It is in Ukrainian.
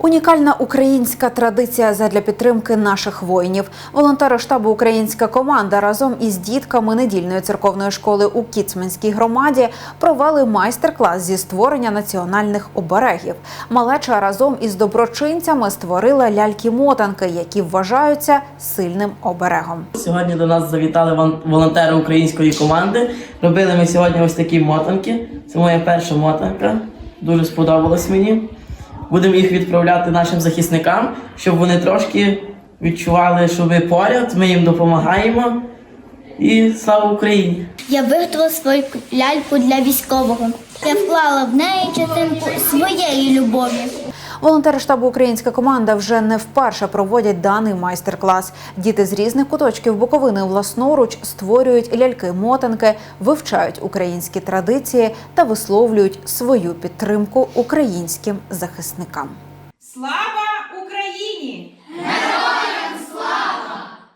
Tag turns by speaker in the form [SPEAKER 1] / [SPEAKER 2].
[SPEAKER 1] Унікальна українська традиція задля підтримки наших воїнів. Волонтери штабу Українська команда разом із дітками недільної церковної школи у Кіцманській громаді провели майстер-клас зі створення національних оберегів. Малеча разом із доброчинцями створила ляльки-мотанки, які вважаються сильним оберегом.
[SPEAKER 2] Сьогодні до нас завітали волонтери української команди. Робили ми сьогодні ось такі мотанки. Це моя перша мотанка. Дуже сподобалось мені. Будемо їх відправляти нашим захисникам, щоб вони трошки відчували, що ви поряд, ми їм допомагаємо. І слава Україні!
[SPEAKER 3] Я виготовила свою ляльку для військового. Я вклала в неї частинку своєї любові.
[SPEAKER 1] Волонтери штабу Українська команда вже не вперше проводять даний майстер-клас. Діти з різних куточків Буковини власноруч створюють ляльки-мотанки, вивчають українські традиції та висловлюють свою підтримку українським захисникам.
[SPEAKER 4] Слава